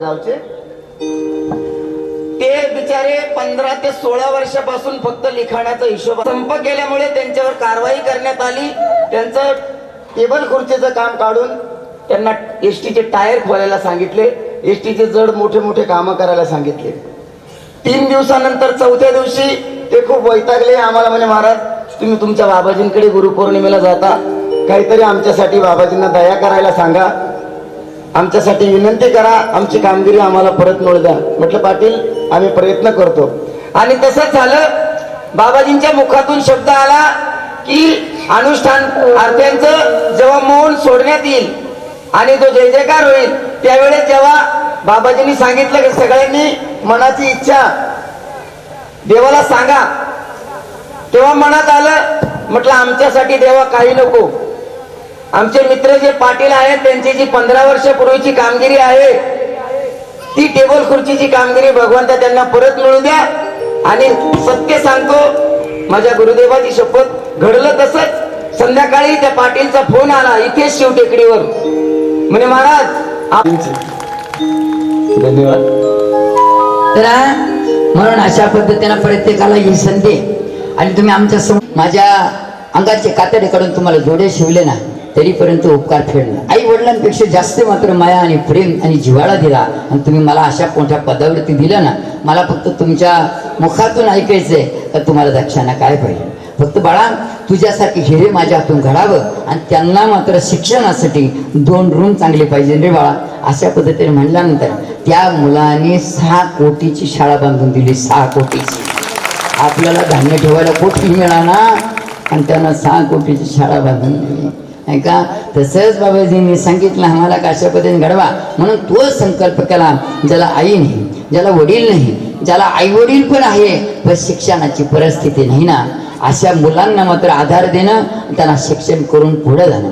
गावचे? ते बिचारे पंधरा ते सोळा वर्षापासून फक्त लिखाणाचा हिशोब संप केल्यामुळे त्यांच्यावर कारवाई करण्यात आली. त्यांचं टेबल खुर्चीचं काम काढून त्यांना एसटीचे टायर खोलायला सांगितले. एसटीचे जड मोठे मोठे कामं करायला सांगितले. तीन दिवसानंतर चौथ्या दिवशी ते खूप वैतागले. आम्हाला म्हणे महाराज तुम्ही तुमच्या बाबाजींकडे गुरुपौर्णिमेला जाता. काहीतरी आमच्यासाठी बाबाजींना दया करायला सांगा. आमच्यासाठी विनंती करा आमची कामगिरी आम्हाला परत मिळू द्या. म्हटलं पाटील आम्ही प्रयत्न करतो. आणि तसंच झालं बाबाजींच्या मुखातून शब्द आला की अनुष्ठान आरत्यांचं जेव्हा मौन सोडण्यात येईल आणि तो जय जयकार होईल त्यावेळेस जेव्हा बाबाजींनी सांगितलं की सगळ्यांनी मनाची इच्छा देवाला सांगा. तेव्हा मनात आलं म्हटलं आमच्यासाठी देवा काही नको. आमचे मित्र जे पाटील आहेत त्यांची जी पंधरा वर्षापूर्वीची कामगिरी आहे ती टेबल खुर्चीची कामगिरी भगवंता त्यांना परत मिळू द्या. आणि सत्य सांगतो माझ्या गुरुदेवाची शपथ घडलं तसंच संध्याकाळी त्या पाटीलचा फोन आला इथेच शिव टेकडीवर म्हणे महाराज आप- धन्यवाद. तर म्हणून अशा पद्धतीनं प्रत्येकाला ही संधी आणि तुम्ही आमच्यासमोर माझ्या अंगाचे कातडे काढून तुम्हाला जोडे शिवले ना तरीपर्यंत उपकार फेडला. आई वडिलांपेक्षा जास्त मात्र माया आणि प्रेम आणि जिव्हाळा दिला. आणि तुम्ही मला अशा मोठ्या पदावरती दिलं ना मला फक्त तुमच्या मुखातून ऐकायचंय का तुम्हाला दक्षांना काय पाहिजे? फक्त बाळा तुझ्यासाठी हिरे माझ्या हातून घडावं आणि त्यांना मात्र शिक्षणासाठी दोन रूम चांगले पाहिजे रे बाळा. अशा पद्धतीने म्हणल्यानंतर त्या मुलाने सहा कोटीची शाळा बांधून दिली सहा कोटीची. आपल्याला धान्य ठेवायला कोटी मिळाला आणि त्यांना सहा कोटीची शाळा बांधून दिली. का? तसंच बाबाजींनी सांगितलं आम्हाला का पद्धतीने घडवा. म्हणून तो संकल्प केला ज्याला आई नाही ज्याला वडील नाही ज्याला आई वडील पण आहे पण शिक्षणाची परिस्थिती नाही ना. अशा मुलांना मात्र आधार देणं त्यांना शिक्षण करून पुढे जाणं.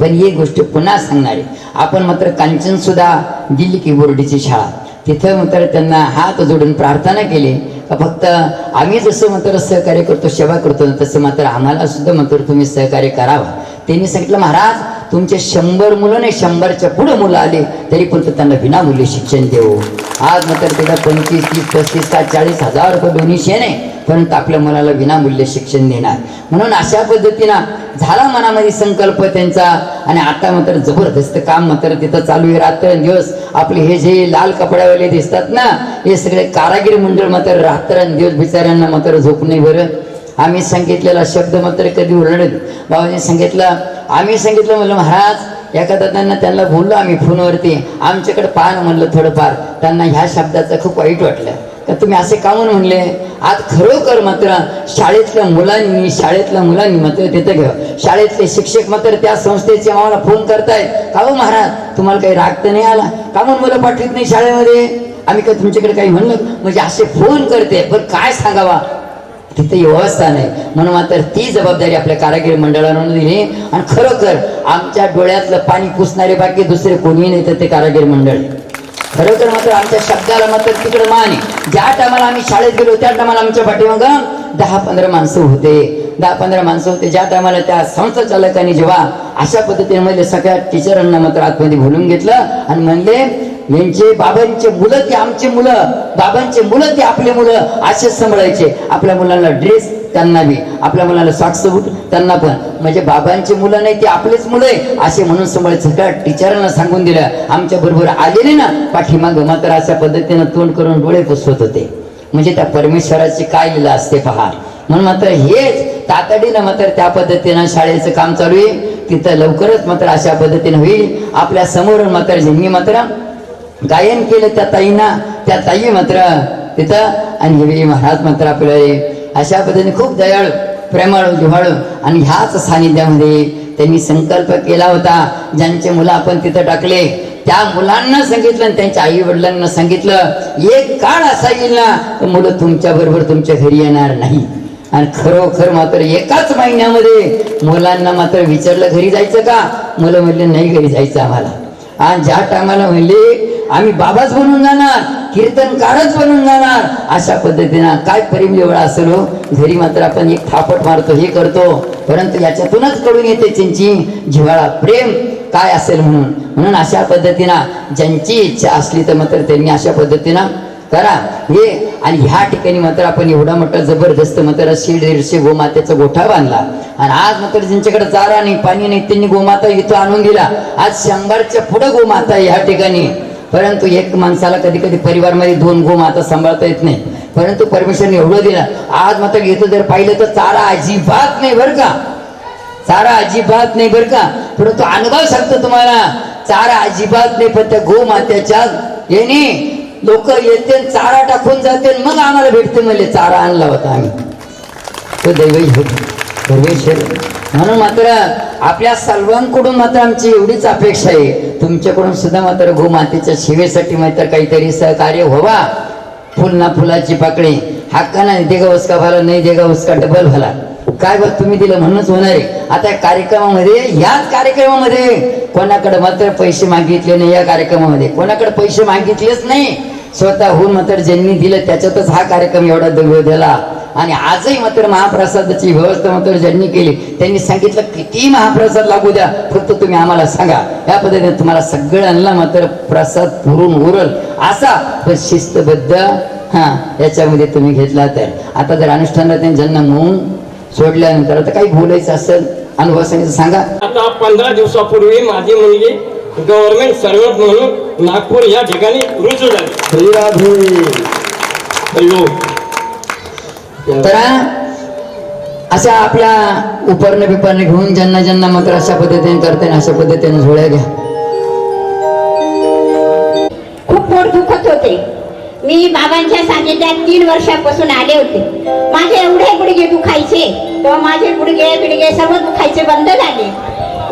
पण ही गोष्ट पुन्हा सांगणारी आपण मात्र कांचन सुद्धा दिल्ली की बोर्डीची शाळा. तिथं मात्र त्यांना हात जोडून प्रार्थना केली. फक्त आम्ही जसं मात्र सहकार्य करतो सेवा करतो तसं मात्र आम्हाला सुद्धा मात्र तुम्ही सहकार्य करावा. त्यांनी सांगितलं महाराज तुमचे शंभर मुलं नाही शंभरच्या पुढे मुलं आले तरी पण तर त्यांना विनामूल्य शिक्षण देऊ. आज मात्र त्याला पंचवीस तीस पस्तीस सात चाळीस हजार रुपये डोनेशन नाही परंतु आपल्या मुलाला विनामूल्य शिक्षण देणार. म्हणून अशा पद्धतीनं झाला मनामध्ये संकल्प त्यांचा आणि आता मात्र जबरदस्त काम मात्र तिथं चालू आहे. रात्रंदिवस आपले हे जे लाल कपड्यावाले दिसतात ना हे सगळे कारागीर मंडळ मात्र रात्रंदिवस बिचाऱ्यांना मात्र झोप नाही बरं. आम्ही सांगितलेला शब्द मात्र कधी उलट बाबांनी सांगितलं आम्ही सांगितलं म्हणलं महाराज एखादा त्यांना त्यांना बोललो आम्ही फोनवरती. आमच्याकडे पाहणं म्हणलं थोडंफार. त्यांना ह्या शब्दाचं खूप वाईट वाटलं. का तुम्ही असे का म्हणून म्हणले? आज खरोखर मात्र शाळेतल्या मुलांनी शाळेतल्या मुलांनी मात्र तिथं घ्या. शाळेतले शिक्षक मात्र त्या संस्थेचे आम्हाला फोन करतायत. का हो महाराज? तुम्हाला काही राग तर नाही आला? का म्हणून मला पाठवित नाही शाळेमध्ये? आम्ही का तुमच्याकडे काही म्हणलं? म्हणजे असे फोन करते. पण काय सांगावा? तिथे व्यवस्था नाही म्हणून मात्र ती जबाबदारी आपल्या कारागिरी मंडळानं दिली. आणि खरोखर आमच्या डोळ्यातलं पाणी पुसणारे बाकी दुसरे कोणी नाही तर ते कारागिरी मंडळ. खरोखर मात्र आमच्या शब्दाला मात्र तिकडं मान आहे. ज्या टायमाला आम्ही शाळेत गेलो त्या टायमाला आमच्या पाठीमाग दहा पंधरा माणसं होते. दहा पंधरा माणसं होते. ज्या टायमाला त्या संस्था चालकांनी जेव्हा अशा पद्धतीने म्हणजे सगळ्या टीचरांना मात्र आतमध्ये बोलून घेतलं आणि म्हणले यांचे बाबांचे मुलं ते आमचे मुलं? बाबांचे मुलं ते आपले मुलं? असेच सांभाळायचे. आपल्या मुलांना ड्रेस त्यांना बी. आपल्या मुलांना सॉक्स बूट त्यांना पण. म्हणजे बाबांचे मुलं नाही ते आपलेच मुलं आहे. असे म्हणून सांभाळायचं. का टीचरांना सांगून दिलं. आमच्या बरोबर आलेले ना पाठीमाग मात्र अशा पद्धतीनं तोंड करून डोळे पुसवत होते. म्हणजे त्या परमेश्वराची काय लिला असते पहा. म्हणून मात्र हेच तातडीनं मात्र त्या पद्धतीनं शाळेचं काम चालू आहे. तिथं लवकरच मात्र अशा पद्धतीनं होईल. आपल्या समोरून मात्र ज्यांनी मात्र गायन केलं त्या ताईंना. त्या ताई मात्र तिथं आणि हे महाराज मात्र आपल्याला अशा पद्धतीने खूप दयाळू प्रेमाळू जिव्हाळू आणि ह्याच सानिध्यामध्ये त्यांनी संकल्प केला होता. ज्यांचे मुलं आपण तिथं टाकले त्या मुलांना सांगितलं आणि त्यांच्या आई वडिलांना सांगितलं एक काळ असा येईल ना तर मुलं तुमच्या बरोबर तुमच्या घरी येणार नाही. आणि खरोखर मात्र एकाच महिन्यामध्ये मुलांना मात्र विचारलं घरी जायचं का? मुलं म्हणले नाही घरी जायचं आम्हाला. आणि ज्या टायमाला म्हणले आम्ही बाबाच बनून जाणार कीर्तनकारच बनून जाणार. अशा पद्धतीनं काय प्रेम एवढा असेल हो? घरी मात्र आपण एक थापट मारतो हे करतो. परंतु याच्यातूनच कळून येते त्यांची जिव्हाळा प्रेम काय असेल म्हणून. म्हणून अशा पद्धतीनं ज्यांची इच्छा असली तर मात्र त्यांनी अशा पद्धतीनं करा. हे आणि ह्या ठिकाणी मात्र आपण एवढा मोठा जबरदस्त मात्र शे दीडशे गोमातेचा गोठा बांधला. आणि आज मात्र ज्यांच्याकडे चारा नाही पाणी नाही त्यांनी गोमाता इथं आणून दिला. आज शंभरच्या पुढे गोमाता ह्या ठिकाणी. परंतु एक माणसाला कधी कधी परिवारमध्ये दोन गोमाता सांभाळता येत नाही. परंतु परमेश्वरने एवढं दिलं. आज मात्र येतो जर पाहिलं तर चारा अजिबात नाही बरं का. चारा अजिबात नाही बरं का. परंतु अनुभव सांगतो तुम्हाला चारा अजिबात नाही पण त्या गोमात्याच्या येणे. लोक येते चारा टाकून जाते मग आम्हाला भेटते म्हणजे चारा आणला होता आम्ही. तो दैवही परमेश्वर म्हणून मात्र आपल्या सर्वांकडून मात्र आमची एवढीच अपेक्षा आहे. तुमच्याकडून सुद्धा मात्र गोमातेच्या सेवेसाठी मात्र काहीतरी सहकार्य व्हावा. फुल ना फुलाची पाकळी. हक्का नाही देगा उसका भाला नाही देगा उसका डबल भाला. काय बघ तुम्ही दिलं म्हणूनच होणार आहे. आता या कार्यक्रमामध्ये याच कार्यक्रमामध्ये कोणाकडे मात्र पैसे मागितले नाही या कार्यक्रमामध्ये. कोणाकडे पैसे मागितलेच नाही. स्वतःहून मात्र ज्यांनी दिलं त्याच्यातच हा कार्यक्रम एवढा दगड झाला. आणि आजही मात्र महाप्रसादाची व्यवस्था मात्र ज्यांनी केली त्यांनी सांगितलं किती महाप्रसाद लागू द्या फक्त तुम्ही आम्हाला सांगा. या पद्धतीने तुम्हाला सगळ्यांना मात्र प्रसाद पुरून उरल. असा पण शिस्तबद्ध हा याच्यामध्ये तुम्ही घेतला तर. आता जर अनुष्ठानात ज्यांना म्हणून सोडल्यानंतर आता काही बोलायचं असेल अनुभव सांगितलं सांगा. आता पंधरा दिवसापूर्वी माझी मुलगी गव्हर्नमेंट सर्वंट म्हणून नागपूर या ठिकाणी रुजू झाली. तर अशा आपल्या उपरणे बिपरणे घेऊन ज्यांना ज्यांना मात्र अशा पद्धतीने करते अशा पद्धतीने झोळ्या घ्या. खूप पोट दुखत होते. मी बाबांच्या सानिध्यात तीन वर्षापासून आले होते. माझे एवढे गुडघे दुखायचे तेव्हा माझे गुडघे बिडघे सर्व दुखायचे बंद झाले.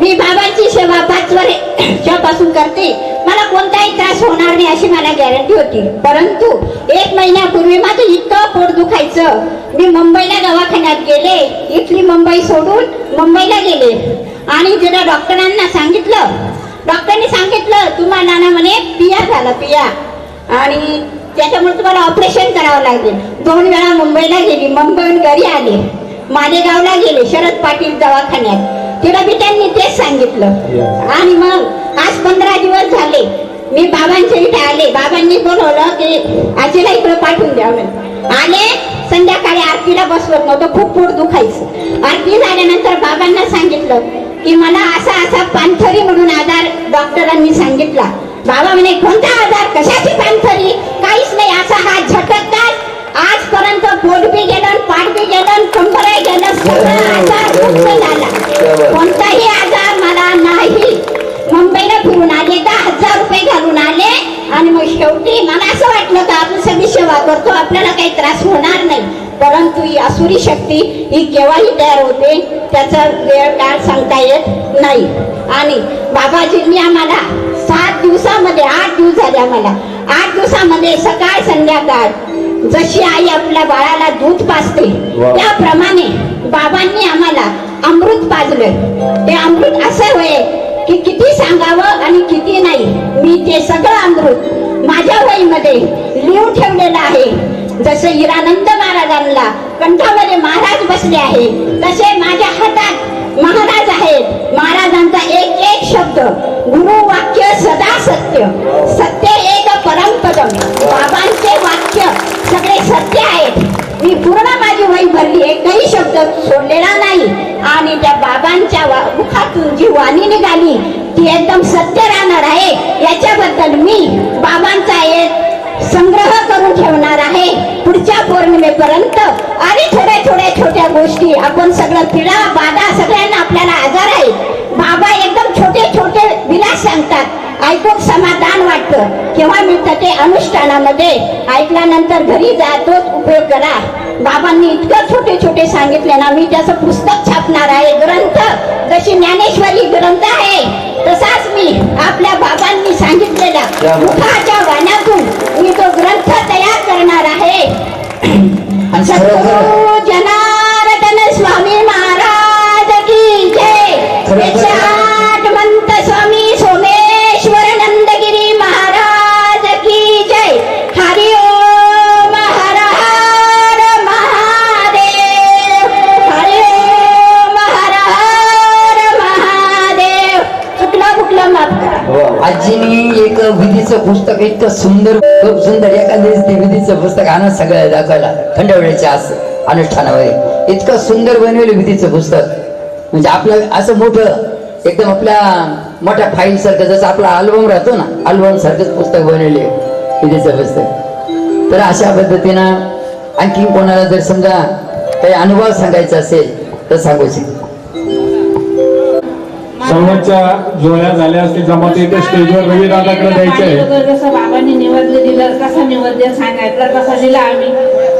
मी बाबांची सेवा पाच वर्षापासून करते. मला कोणताही त्रास होणार नाही अशी मला गॅरंटी होती. परंतु एक महिन्यापूर्वी माझं इतकं पोट दुखायचं. मी मुंबईला दवाखान्यात गेले. इथली मुंबई सोडून मुंबईला गेले. आणि जेव्हा डॉक्टरांना सांगितलं डॉक्टरने सांगितलं तुम्हाला ना म्हणे पिया झाला पिया. आणि त्याच्यामुळे तुम्हाला ऑपरेशन करावं लागेल. दोन वेळा मुंबईला गेली मुंबईहून घरी आले. मालेगावला गेले शरद पाटील दवाखान्यात. तिला बी त्यांनी तेच सांगितलं. आणि मग आज पंधरा दिवस झाले. मी बाबांच्या इथे आले. बाबांनी बोलवलं की आजीला इकडे पाठवून द्या आले संध्याकाळी आरतीला बसवत नव्हतं. खूप पोट दुखायचं. आरती झाल्यानंतर बाबांना सांगितलं की मला असा असा पानथरी म्हणून आजार डॉक्टरांनी सांगितला. बाबा म्हणे कोणता आजार कशाची पानथरी? काहीच नाही. असा हा झटकतात आजपर्यंत पोट बी गेलं पाठ बी गेलं कंबर गेलं. सगळं आजार मुक्त झाला. कोणताही आजार मला नाही. मुंबईला फिरून आले दहा हजार रुपये घालून आले. आणि मग शेवटी मला असं वाटलं का आपण सगळी सेवा करतो आपल्याला काही त्रास होणार नाही. परंतु ही असुरी शक्ती ही केव्हाही तयार होते त्याचा वेळ काळ सांगता येत नाही. आणि बाबाजींनी आम्हाला सात दिवसामध्ये आठ दिवस झाले आम्हाला. आठ दिवसामध्ये सकाळ संध्याकाळ जशी आई आपल्या बाळाला दूध पाजते त्याप्रमाणे बाबांनी आम्हाला अमृत पाजलं. ते अमृत असं होय की किती सांगावं आणि किती नाही. मी ते सगळं अमृत माझ्या वहीमध्ये लिहून ठेवलेलं आहे. जसे हिरानंद महाराजांना कंठामध्ये महाराज बसले आहे तसे माझ्या हातात महाराज आहेत. महाराजांचा एक एक शब्द गुरु वाक्य सदा सत्य. सत्य एक परमपदम. बाबांचे वाक्य सगळे सत्य आहेत. मी पूर्ण माझी वही भरली एकही शब्द सोडलेला नाही. आणि त्या बाबांच्या वा- मुखातून जी वाणी निघाली ती एकदम सत्य राहणार आहे. याच्याबद्दल मी बाबांचा एक संग्रह करून ठेवणार आहे. पुढच्या पौर्णिमेपर्यंत आणि थोड्या थोड्या छोट्या गोष्टी आपण सगळं पिढा बाधा सगळ्यांना आपल्याला आजार आहे बाबा एकदम छोटे छोटे सांगतात. ऐकून समाधान वाटतं. केव्हा मिळतं ते अनुष्ठानामध्ये ऐकल्यानंतर घरी जा तोच उपयोग करा. बाबांनी इतकं छोटे छोटे सांगितले ना मी त्याचं पुस्तक छापणार आहे. ग्रंथ जशी ज्ञानेश्वरी ग्रंथ आहे तसाच मी आपल्या बाबांनी सांगितलेल्या मुखाच्या वाण्यातून मी तो ग्रंथ तयार करणार आहे. जनार्दन स्वामी महाराज इतकं सुंदर खूप सुंदर एखाद्या ते विधीचं पुस्तक आणा सगळ्या दाखवायला थंड आस अनुष्ठानामध्ये. इतकं सुंदर बनवेल विधीचं पुस्तक. म्हणजे आपलं असं मोठं एकदम आपल्या मोठ्या फाईल सारखं जसं आपला अल्बम राहतो ना अल्बम सारखंच पुस्तक बनवले विधीचं पुस्तक. तर अशा पद्धतीनं आणखी कोणाला जर समजा काही अनुभव सांगायचा असेल तर सांगू शकतो. समोरच्या जोड्या झाल्या असतील जमात इथे स्टेजवर रवी दादाकडे द्यायचे आहे. बाबांनी निवडलं दिलं कसं निवडलं दिलं आम्ही.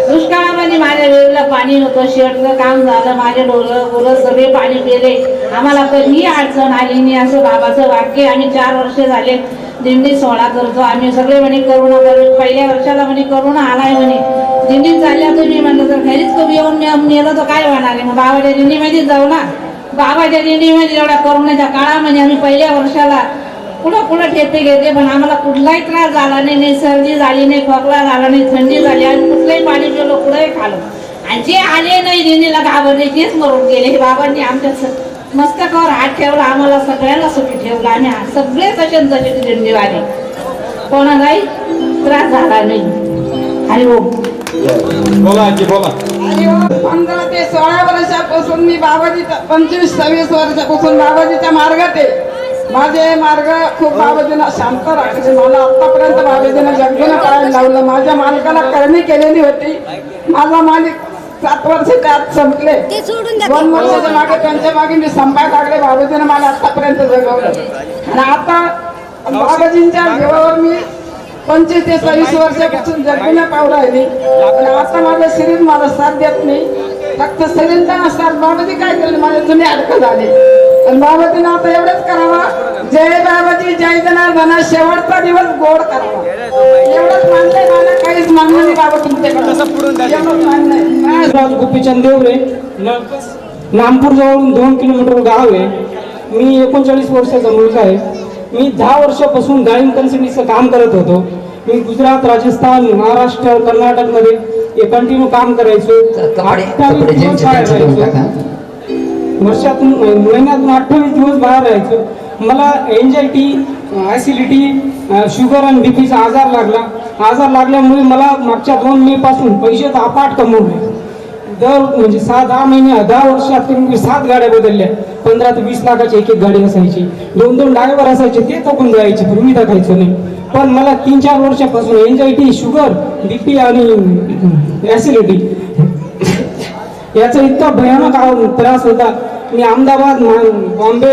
दुष्काळामध्ये माझ्या वेळेला पाणी नव्हतं शेडचं काम झालं माझे बोलत सगळे पाणी गेले आम्हाला कधीही अडचण आली नाही असं बाबाचं वाक्य आम्ही चार वर्ष झाले दिंडी सोहळा करतो. आम्ही सगळे म्हणे करोना करू. पहिल्या वर्षाला म्हणे करोना आलाय म्हणे. दिंडीत चालल्या तुम्ही म्हणलं तर घरीच कमी येऊन नेलं तर काय होणार आहे? मग बाबाच्या दिंडीमध्येच जाऊ ना. बाबाच्या दिंडीमध्ये म्हणजे एवढ्या कोरोनाच्या काळामध्ये म्हणजे आम्ही पहिल्या वर्षाला कुठं कुठं ठेपे घेते पण आम्हाला कुठलाही त्रास झाला नाही नाही सर्दी झाली नाही खोकला झाला नाही थंडी झाली आणि कुठलंही पाणी पिलो कुठंही खालो. आणि जे आले नाही दिंडीला घाबरले तेच मरून गेले. हे बाबांनी आमच्या स- मस्तकावर हात ठेवला आम्हाला सगळ्यांना सुखी ठेवला. आणि सगळे तसे तसे दिंडीवाले कोणालाही त्रास झाला नाही. आणि हो बोला आजी बोला. पंधरा ते सोळा वर्षापासून मी बाबाजीचा पंचवीस सव्वीस वर्षापासून बाबाजीच्या मार्गात आहे. माझे मार्ग खूप बाबाजीनं शांत राखले मला आतापर्यंत बाबाजीनं जगून करायला लावलं. माझ्या मालकाला करणी केलेली होती. माझा मालिक सात वर्षाच्या आत संपले. दोन वर्षाच्या मागे त्यांच्या मागे मी संपाय लागले. बाबाजीनं मला आतापर्यंत जगवलं. आणि आता बाबाजींच्या जीवावर मी पंचवीस ते सव्वीस वर्षापासून जगविण्या पाव राहिली आणि आता माझं शरीर मला साथ देत नाही. फक्त शरीर तर साथ बाबाजी काय केलं? माझे जुने अडकं झाले. आणि बाबाजीनं आता एवढंच करावा. जय बाबाजी जय जनार्दना. शेवटचा दिवस गोड करावा. एवढंच मानलंय मला. काहीच मानलं नाही बाबा तुमच्याकडे. एवढंच मानलंय राज गोपीचंद देवरे. नामपूर जवळून दोन किलोमीटर गाव आहे. मी एकोणचाळीस वर्षाचा मुलगा आहे. मी दहा वर्षापासून डाळिंब कन्सल्टन्सीचं काम करत होतो. मी गुजरात राजस्थान महाराष्ट्र कर्नाटकमध्ये कंटिन्यू काम करायचो. अठ्ठावीस दिवस बाहेर राहायचो. वर्षातून महिन्यातून अठ्ठावीस दिवस बाहेर राहायचो. मला एन्झायटी ॲसिडिटी शुगर आणि बीपीचा आजार लागला. आजार लागल्यामुळे मला मागच्या दोन मे पासून पैसे तर अपाट कमवले. दर म्हणजे सहा दहा महिने दहा वर्षात तुम्ही सात गाड्या बदलल्या. पंधरा ते वीस लाखाची एक एक गाडी असायची दोन दोन ड्रायव्हर असायचे ते थकून जायचे पण मी थकायचो नाही पण मला तीन चार वर्षापासून एन्झायटी शुगर बीपी आणि ऍसिडिटी याचा इतका भयानक त्रास होता. मी अहमदाबाद बॉम्बे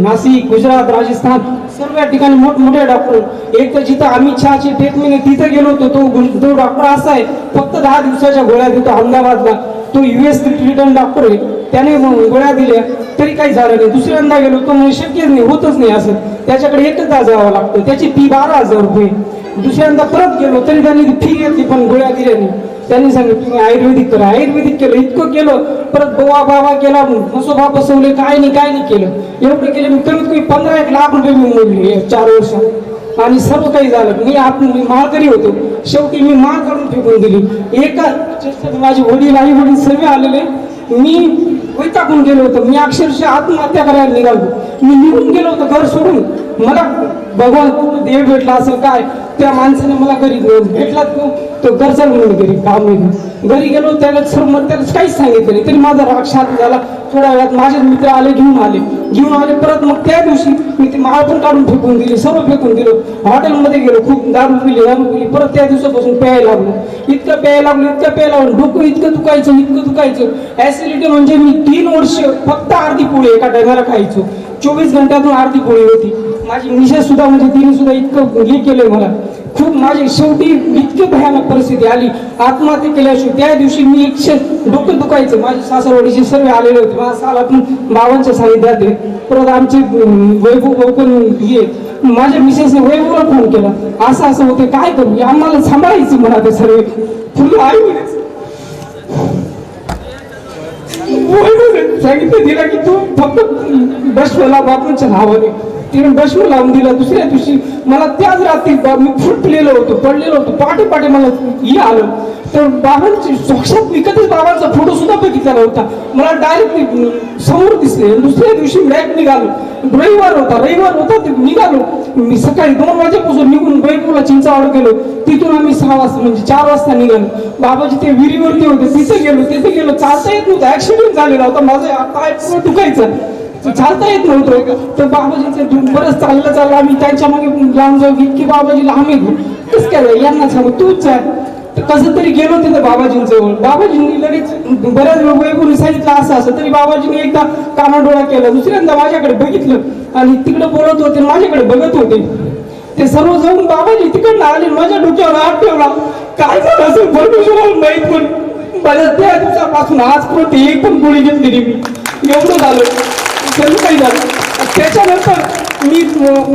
नाशिक गुजरात राजस्थान सर्व ठिकाणी मोठमोठे डॉक्टर एक तर जिथं अमित शहाची ट्रीटमेंट तिथं गेलो होतो. तो तो डॉक्टर असा आहे फक्त दहा दिवसाच्या गोळ्या देतो अहमदाबादला. तो युएस रिटर्न डॉक्टर आहे. त्याने गोळ्या दिल्या तरी काही झालं नाही. दुसऱ्यांदा गेलो तो म्हणजे शक्यच नाही होतच नाही असं. त्याच्याकडे एकच जावं लागतं. त्याची फी बारा हजार रुपये. दुसऱ्यांदा परत गेलो तरी त्यांनी फी घेतली पण गोळ्या दिल्या नाही. त्यांनी सांगितलं तुम्ही आयुर्वेदिक करा. आयुर्वेदिक केलं इतकं केलं परत बोवा बाबा केला मसोबा बसवले काय नाही काय नाही केलं. एवढं केलं मी कमीत कमी पंधरा एक लाख रुपये मी मोडले चार वर्षात. आणि सर्व काही झालं. मी आत मी माळकरी होतो. शेवटी मी माळ काढून फेकून दिली. एका माझे वडील आई वडील सर्व आलेले. मी वैतागून गेलो होतो. मी अक्षरशः आत्महत्या करायला निघालो. मी निघून गेलो होतो घर सोडून. मला भगवान कुठं देव भेटला असेल काय त्या माणसाने मला घरी भेटला तू तो घर म्हणून घरी काम नाही घरी गेलो त्याला सर मग त्याला काहीच सांगितलं नाही. तरी माझा राग शांत झाला. थोड्या वेळात माझे मित्र आले घेऊन आले. घेऊन आले परत मग त्या दिवशी मी ती माळ पण काढून फेकून दिली सर्व फेकून दिलो. हॉटेलमध्ये गेलो खूप दारू पिली दारू पिली. परत त्या दिवसापासून प्यायला लागलो. इतकं प्यायला लागलो इतकं प्यायला लागलो. डोकं इतकं दुखायचं इतकं दुखायचं. ऍसिडिटी म्हणजे मी तीन वर्ष फक्त अर्धी पोळी एका टायमाला खायचो. चोवीस घंट्यातून आरती पोळी होती. माझी मिसेस सुद्धा म्हणजे तिने सुद्धा इतकं हे केलंय मला. खूप माझी शेवटी इतकी भयानक परिस्थिती आली. आत्महत्या केल्याशिवाय त्या दिवशी मी एकशे डोकं दुखायचं. माझे सासरवाडीचे सर्व आलेले होते. माझा सालातून बाबांच्या सानिध्यात आहे परत आमचे वैभव पण हे माझ्या मिसेसने वैभवला फोन केला. असं असं होते काय करू? आम्हाला सांभाळायचं म्हणा ते सर्व. फुल आई सांगितलं तिला की तू फक्त बसवेला बापूंच्या नावाने तिने भस्म लावून दिला. दुसऱ्या दिवशी मला त्याच रात्री मी फुटलेलो होतो पडलेलो होतो. पाटे पाटे मला हे आलं. तर बाबांची साक्षात मी कधीच बाबांचा फोटो सुद्धा बघितला मला डायरेक्ट समोर दिसले. दुसऱ्या दिवशी बॅग निघालो. रविवार होता. रविवार होता ते निघालो. मी सकाळी दोन वाजेपासून निघून बैपूरला चिंचावड गेलो. तिथून आम्ही सहा वाजता म्हणजे चार वाजता निघालो. बाबाजी ते विहिरीवरती होते. तिथे गेलो. तिथे गेलो. चालता येत नव्हतं. ऍक्सिडेंट झालेला होता. माझं पाय पूर्ण दुखायचं. चालता येत नव्हतं. तर बाबाजीचं बरंच चाललं चाललं आम्ही त्यांच्या मागे लांब जाऊ. की बाबाजी लांब येत कसं काय? यांना सांगू तूच आहे कसं तरी गेलो तिथं बाबाजींजवळ बाबाजींनी लगेच बऱ्याच वेळ सांगितलं असं असं. तरी बाबाजींनी एकदा कानाडोळा केला. दुसऱ्यांदा माझ्याकडे बघितलं आणि तिकडे बोलत होते माझ्याकडे बघत होते. ते सर्व जाऊन बाबाजी तिकडनं आले माझ्या डोक्यावर हात ठेवला. काय झालं असेल परमेश्वराला माहीत पण माझ्या त्या दिवसापासून आजपर्यंत एक पण गोळी घेतलेली मी. एवढं झालं. सर्व काही झालं. त्याच्यानंतर मी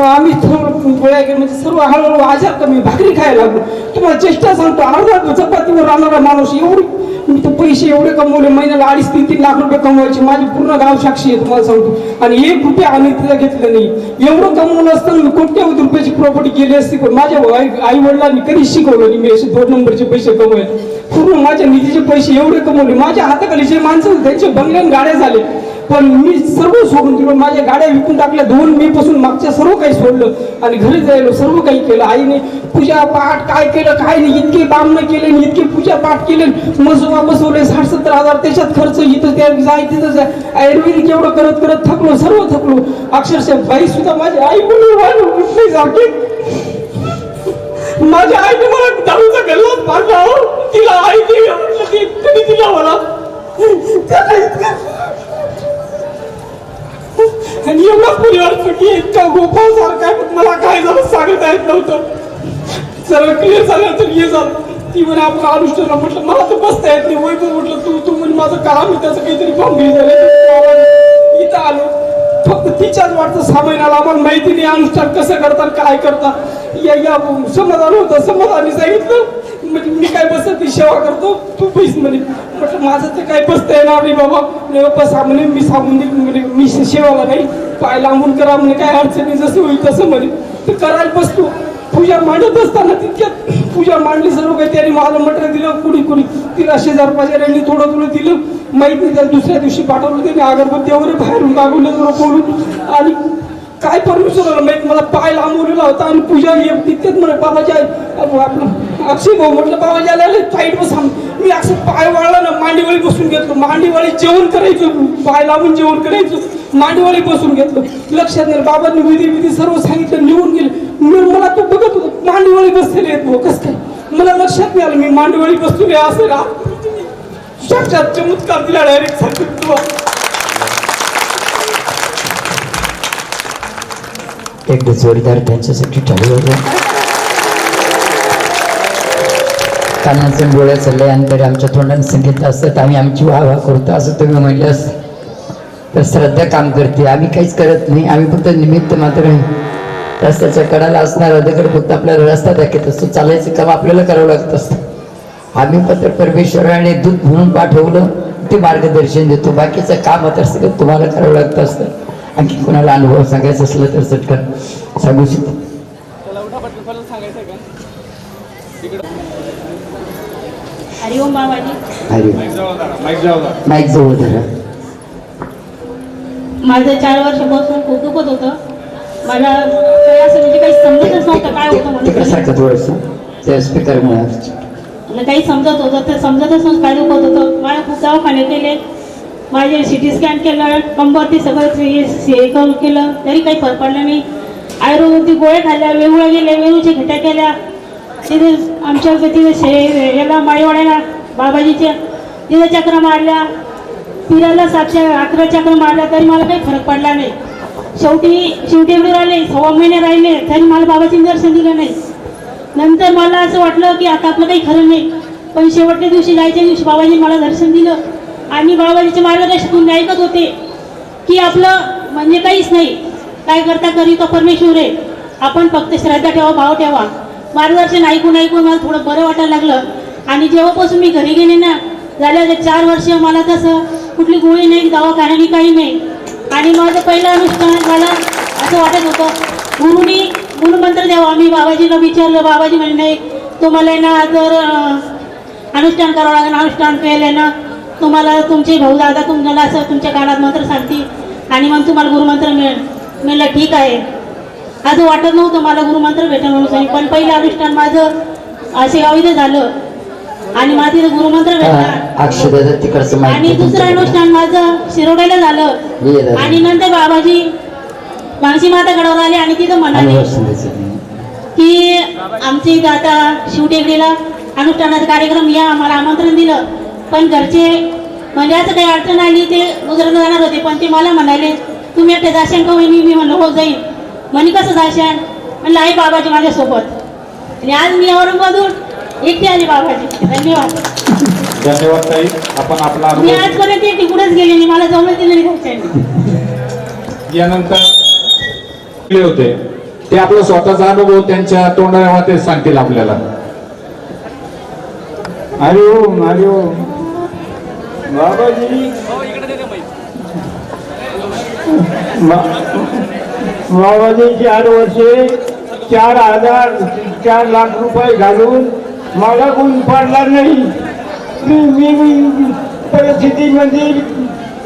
आम्ही थोडं गोळ्या घेऊन म्हणजे सर्व हळूहळू आजार कमी भाकरी खायला लागलो. तुम्हाला चेष्टा सांगतो अर्धा चपातीवर राहणारा माणूस एवढी मी तर पैसे एवढे कमवले महिन्याला अडीच तीन तीन लाख रुपये कमवायचे माझी पूर्ण गाव साक्षी आहे तुम्हाला सांगतो. आणि एक रुपया आम्ही तिला घेतलं नाही. एवढं कमवलं असताना मी कोट्यावधी रुपयाची प्रॉपर्टी केली असती पण माझ्या आई वडिलांनी कधीच शिकवलं नाही मी असे दोन नंबरचे पैसे कमवले. पूर्ण माझ्या निधीचे पैसे एवढे कमवले माझ्या हाताखाली जे माणसं त्यांचे बंगल्यान गाड्या झाले. पण मी सर्व सोडून दिलो. माझ्या गाड्या विकून टाकल्या. दोन मी पासून मागच्या सर्व काही सोडलं. आणि घरी जायलो सर्व काही केलं. आईने पूजा पाठ काय केलं काय नाही इतके बामणं केले इतके पूजा पाठ केले. मसोबा बसवले साठ सत्तर हजार त्याच्यात खर्च इथं त्या जाय तिथं जाय. आयुर्वेदिक एवढं करत करत थकलो सर्व थकलो. अक्षरशः बाई सुद्धा माझी आई बोलून उठली सारखी. माझ्या आईने मला दारूचा गल्लाच मारला हो. तिला आई कधी मला आणि एवढा परिवार सुखी आहे, इतका गोपाळ सारखा आहे, पण मला काय झालं सांगता येत नव्हतं. सरळ क्लिअर झालं तर हे झालं ती म्हणे आपण अनुष्ठान म्हटलं मला तर बसता येत नाही. वैभव म्हटलं तू तू म्हणजे माझं काम आहे त्याचं काहीतरी भांगडी झालं इथं आलो. फक्त तिच्याच वाटतं सामायनाला आम्हाला माहिती नाही अनुष्ठान कसं करतात काय करतात. या या समाधान होतं समाधानी सांगितलं. म्हणजे मी काय बसत ती सेवा करतो तू पैस म्हणे. म्हटलं माझं तर काय बसता येणार नाही बाबा? बसा म्हणे मी सांगून देईल म्हणे मी सेवाला नाही पाय लांबून करा म्हणे काय अडचणी जसं होईल तसं म्हणे. तर करायला बसतो. पूजा मांडत असताना तितक्यात पूजा मांडली सर्व काही त्याने मला मटर दिलं कुणी कुणी. तिला शेजार पाजाऱ्यांनी थोडं थोडं दिलं. माहीत नाही त्याला दुसऱ्या दिवशी पाठवलं त्याने अगरबत्ती वगैरे बाहेरून मागवलं जरा बोलून. आणि काय परमेश्वराला माहीत? मला पाय लांबवलेला होता आणि पूजा ये तितक्यात म्हणे बाबाजी आई आपलं अक्षय भाऊ म्हटलं बाबाजी आले फाईट बसा मी असं पाय वाळला ना मांडीवळी बसून घेतलो. मांडीवळी जेवण करायचं पाय लावून जेवण करायचं. मांडीवळी बसून घेतलं. लक्षात नाही बाबांनी विधी विधी सर्व सांगितलं निघून गेले. मी मला तो बघत होतो मांडीवळी बसलेले आहेत भाऊ कसं काय? मला लक्षात नाही आलं मी मांडीवळी बसलेले असेल साक्षात चमत्कार दिला डायरेक्ट सांगितलं एकदा जोरदार त्यांच्यासाठी टाळी होतं. कानाचं डोळ्या चाललंय आणि तरी आमच्या तोंडाने सांगितलं असतं आम्ही आमची वाह वाह करतो असं तुम्ही म्हणलं असतं. तर श्रद्धा काम करते. आम्ही काहीच करत नाही. आम्ही फक्त निमित्त मात्र रस्त्याच्या कडाला असणारा दगड फक्त आपल्याला रस्ता दाखवत असतो. चालायचं काम आपल्याला करावं लागत असतं. आम्ही फक्त परमेश्वराने दूध म्हणून पाठवलं. ते मार्गदर्शन देतो. बाकीचं काम आता सगळं तुम्हाला करावं लागतं असतं. आणखी कोणाला अनुभव सांगायचा असलं तर चटकन सांगू शकतो. माईक जवळ धरा माझं चार वर्षापासून खूप दुखत होतं. मला काही असं म्हणजे काही समजतच नव्हतं काय होतं म्हणून. सारखं थोडस त्या स्पीकर मुळे. मला काही समजत होतं ते समजतच नव्हतं काय दुखत होतं. मला खूप दवाखाने केले माझे सी टी स्कॅन केलं कंबरती सगळं हे हे करून केलं तरी काही फरक पडला नाही. आयुर्वेदिक गोळ्या खाल्ल्या वेगवेगळ्या गेल्या वेगळ्या घिट्या केल्या. तिथे आमच्या तिथे शे याला माळीवाड्याला बाबाजीच्या तिथे चक्र मारल्या. फिरायला सातशे अकरा चक्र मारल्या तरी मला काही फरक पडला नाही. शेवटी शेवटी एवढे राहिले सव्वा महिने राहिले तरी मला बाबाजीने दर्शन दिलं नाही. नंतर मला असं वाटलं की आता आपलं काही खरं नाही. पण शेवटच्या दिवशी जायच्या दिवशी बाबाजी मला दर्शन दिलं. आणि बाबाजीचे मार्गदर्शन ऐकत होते की आपलं म्हणजे काहीच नाही. काय करता करी तो परमेश्वर आहे. आपण फक्त श्रद्धा ठेवा भाव ठेवा. मार्गदर्शन ऐकून ऐकून मला थोडं बरं वाटायला लागलं. आणि जेव्हापासून मी घरी गेले ना झाल्या चार वर्ष मला तसं कुठली गोळी नाही दवाखान्याने नाही काही नाही. आणि माझं पहिलं अनुष्ठान मला असं वाटत होतं. गुरुनी गुरुमंत्र द्यावा. मी बाबाजीला विचारलं बाबाजी म्हणजे नाही तुम्हाला आहे ना जर अनुष्ठान करावं लागेल अनुष्ठान केलं ना तुम्हाला तुमचे भाऊ दादा तुम्हाला असं तुमच्या कानात मंत्र सांगतील. आणि मग तुम्हाला गुरुमंत्र मिळेल म्हणलं ठीक आहे. असं वाटत नव्हतं मला गुरुमंत्र भेटेल म्हणून सांगितलं. पण पहिलं अनुष्ठान माझं असे इथं झालं. आणि मला तिथं गुरुमंत्र भेटला. आणि दुसरं अनुष्ठान माझं शिरोड्याला झालं. आणि नंतर बाबाजी मानसी माता गडावर आले आणि तिथं म्हणाले की आमच्या इथं आता शिवटेकडीला अनुष्ठानाचा कार्यक्रम या आम्हाला आमंत्रण दिलं. पण घरचे म्हणजे असं काही अडचण आली ते गुजरात जाणार होते पण ते मला म्हणाले तुम्ही एकटे जाशान का वहिनी? मी म्हणलं हो जाईन. म्हणे कसं जाशान म्हणलं आहे बाबाजी माझ्यासोबत. आणि आज मी औरंगाबादून एकटे आले बाबाजी. धन्यवाद. धन्यवाद ताई. आपण आपला मी आजपर्यंत एकटी कुठेच गेले नाही मला जवळ दिलं नाही घरच्यांनी. यानंतर होते ते आपला स्वतःचा अनुभव त्यांच्या तोंडाने ते सांगतील आपल्याला. हरिओम हरिओम. बाबाजी. बाबाजी चार वर्षे चार हजार चार लाख रुपये घालून मला गुण पाडला नाही. मी मी परिस्थितीमध्ये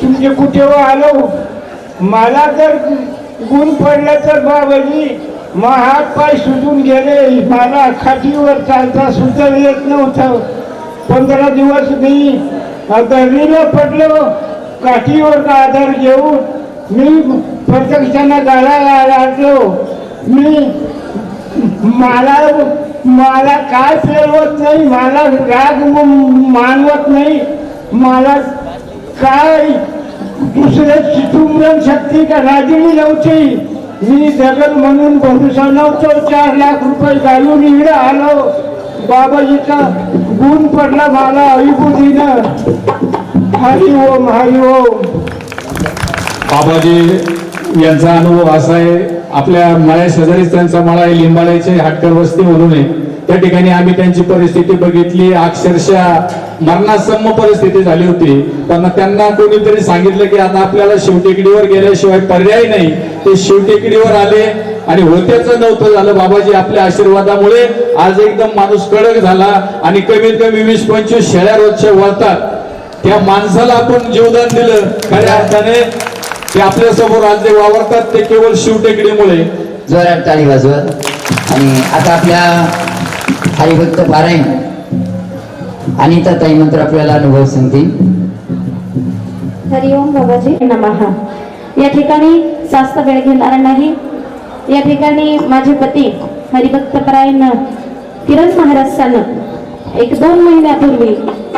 तुमचे कुठे आलो? मला जर गुण पडला तर बाबाजी मग हात पाय सुजून गेले. मला खाटीवर चालता सुद्धा येत नव्हतं. पंधरा दिवस मी दरीला पडलो काठीवर आधार घेऊन मी प्रत्यक्षानं गाडा लागलो मी मला मला काय फिरवत नाही मला राग मानवत नाही मला काय दुसरे चुंबन शक्ती का रागिणी नव्हती? मी जगल म्हणून भरोसा नव्हतो चार लाख रुपये घालून इकडे आलो. बाबाजीचा गुण पडला मला अभिभूतीनं हरी ओम हरी ओम. बाबाजी यांचा अनुभव असा आहे आपल्या मळ्या शेजारीच त्यांचा मळा आहे लिंबाळ्याचे हाटकर वस्ती म्हणून आहे. त्या ठिकाणी आम्ही त्यांची परिस्थिती बघितली अक्षरशः मरणासम्म परिस्थिती झाली होती. पण त्यांना कोणीतरी सांगितलं की आता आपल्याला शिवटेकडीवर गेल्याशिवाय पर्याय नाही. ते शिवटेकडीवर आले आणि होत्याचं नव्हतं झालं बाबाजी आपल्या आशीर्वादामुळे. आज एकदम माणूस कडक झाला आणि कमीत कमी वीस पंचवीस शेळ्या रोजच्या वळतात. त्या माणसाला आपण जीवदान दिलं खऱ्या अर्थाने. ते आपल्यासमोर आज जे वावरतात ते केवळ शिवटेकडीमुळे. जोरात टाळी वाजवत आणि आता आपल्या हरिभक्त पारायण अनिता ताई मंत्र आपल्याला अनुभव सांगतील. हरिओम बाबाजी. नमहा या ठिकाणी जास्त वेळ घेणार नाही. या ठिकाणी माझे पती हरिभक्त परायण किरण महाराज सन एक दोन महिन्यापूर्वी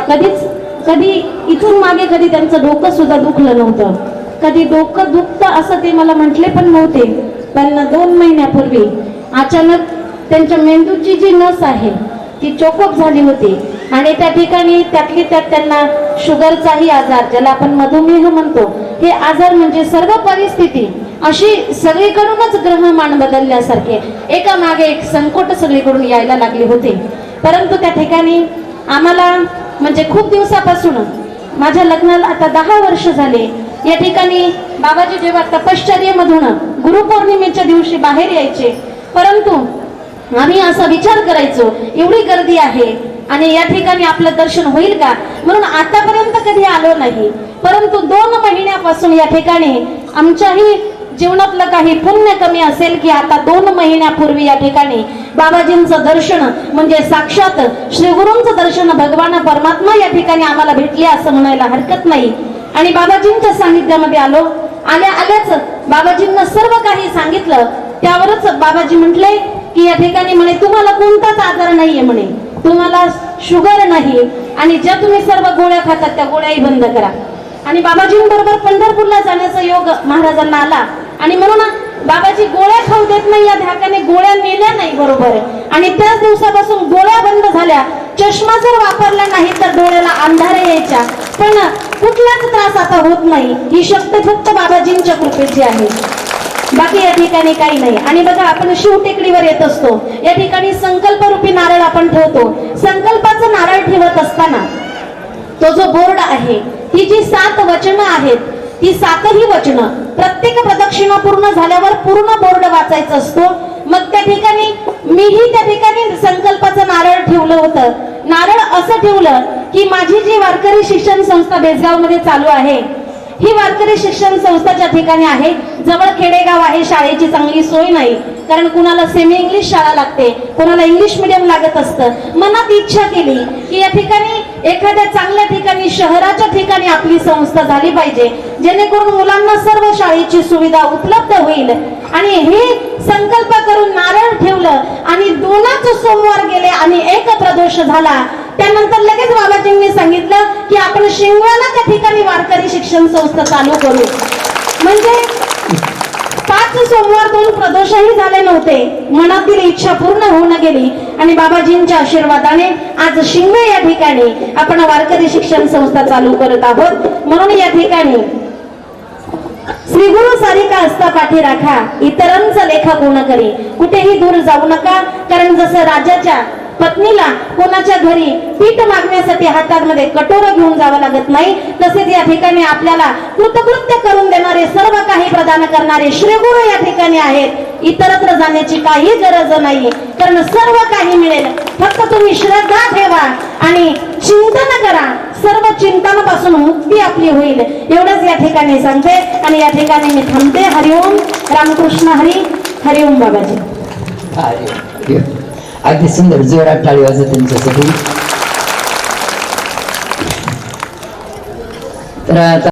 कधीच कधी इथून मागे कधी त्यांचं डोकं सुद्धा दुखलं नव्हतं. कधी डोकं दुखतं असं ते मला म्हटले पण नव्हते. पण दोन महिन्यापूर्वी अचानक त्यांच्या मेंदूची जी नस आहे ती चोकोप झाली होती. आणि त्या ठिकाणी त्यातली त्यात त्यांना शुगरचाही आजार ज्याला आपण मधुमेह म्हणतो हे आजार म्हणजे सर्व परिस्थिती. अशी सगळीकडूनच ग्रहमान बदलल्यासारखे एका मागे एक संकट सगळीकडून यायला लागले होते. परंतु त्या ठिकाणी आम्हाला म्हणजे खूप दिवसापासून माझ्या लग्नाला आता दहा वर्ष झाले. या ठिकाणी बाबाजी जेव्हा तपश्चर्येमधून गुरुपौर्णिमेच्या दिवशी बाहेर यायचे परंतु आम्ही असा विचार करायचो एवढी गर्दी आहे आणि या ठिकाणी आपलं दर्शन होईल का? म्हणून आतापर्यंत कधी आलो नाही. परंतु दोन महिन्यापासून या ठिकाणी आमच्याही जीवनातलं काही पुण्य कमी असेल की आता दोन महिन्यापूर्वी या ठिकाणी बाबाजींचं दर्शन म्हणजे साक्षात श्रीगुरूंचं दर्शन भगवान परमात्मा या ठिकाणी आम्हाला भेटले असं म्हणायला हरकत नाही. आणि बाबाजींच्या सानिध्यामध्ये आलो आल्या आल्याच बाबाजींना सर्व काही सांगितलं. त्यावरच बाबाजी म्हटले की या ठिकाणी म्हणे तुम्हाला कोणताच आजार नाहीये म्हणे. तुम्हाला शुगर नाही. आणि ज्या तुम्ही सर्व गोळ्या खातात त्या गोळ्याही बंद करा. आणि बाबाजींबरोबर पंढरपूरला जाण्याचा योग महाराजांना आला. आणि म्हणून बाबाजी गोळ्या खाऊ देत नाही या धाकाने गोळ्या नेल्या नाही बरोबर. आणि त्याच दिवसापासून गोळ्या बंद झाल्या. चष्मा जर वापरला नाही तर डोळ्याला अंधारे यायच्या. पण कुठलाच त्रास आता होत नाही. ही शक्ती फक्त बाबाजींच्या कृपेची आहे. बाकी या ठिकाणी काही नाही. आणि बघा आपण शिव टेकडीवर येत असतो. या ठिकाणी संकल्परूपी नारळ आपण ठेवतो. संकल्पाचं नारळ ठेवत असताना तो जो बोर्ड आहे ती जी सात वचनं आहेत ती सातही वचनं प्रत्येक प्रदक्षिणा पूर्ण झाल्यावर पूर्ण बोर्ड वाचायचा असतो. मग त्या ठिकाणी मीही त्या ठिकाणी संकल्पाचं नारळ ठेवलं होतं. नारळ असं ठेवलं की माझी जी वारकरी शिक्षण संस्था बेसगावमध्ये चालू आहे ही वारकरी शिक्षण संस्थाच्या ठिकाणी आहे. जवळ खेडेगाव आहे शाळेची चांगली सोय नाही. कारण कुणाला सेमी इंग्लिश शाळा लागते कुणाला इंग्लिश मिडियम लागत असतं. मनात इच्छा केली की या ठिकाणी एखाद्या चांगल्या ठिकाणी शहराच्या ठिकाणी आपली संस्था झाली पाहिजे जेणेकरून मुलांना सर्व शाळेची सुविधा उपलब्ध होईल. आणि हे संकल्प करून नारळ ठेवलं आणि दोनच सोमवार गेले आणि एक प्रदोष झाला. त्यानंतर लगेच बाबाजींनी सांगितलं की आपण शिंगवाला त्या ठिकाणी वारकरी शिक्षण संस्था चालू करू. म्हणजे पाच सोमवार दोन प्रदोषही झाले नव्हते. मनातील इच्छा पूर्ण होऊन गेली. आणि बाबाजींच्या आशीर्वादाने आज शिंगे या ठिकाणी आपण वारकरी शिक्षण संस्था चालू करत आहोत. म्हणून या ठिकाणी श्री गुरु सारिका असता पाठी राखा इतरांचा लेखा पूर्ण करी. कुठेही दूर जाऊ नका कारण जसं राजाच्या पत्नीला कोणाच्या घरी पीठ मागण्यासाठी हातामध्ये कटोरं घेऊन जावं लागत नाही. तसेच या ठिकाणी आपल्याला कृतकृत्य करून देणारे सर्व काही प्रदान करणारे श्री गुरु या ठिकाणी आहेत. इतरत्र जाण्याची काही गरज नाही. कारण सर्व काही मिळेल. फक्त तुम्ही श्रद्धा ठेवा आणि चिंतन करा. सर्व चिंतनापासून मुक्ती आपली होईल. एवढंच या ठिकाणी सांगते आणि या ठिकाणी मी थांबते. हरिओम रामकृष्ण हरी. हरिओम बाबाजी. अगदी सुंदर जोरात टाळी वाजत त्यांच्यासाठी तर आता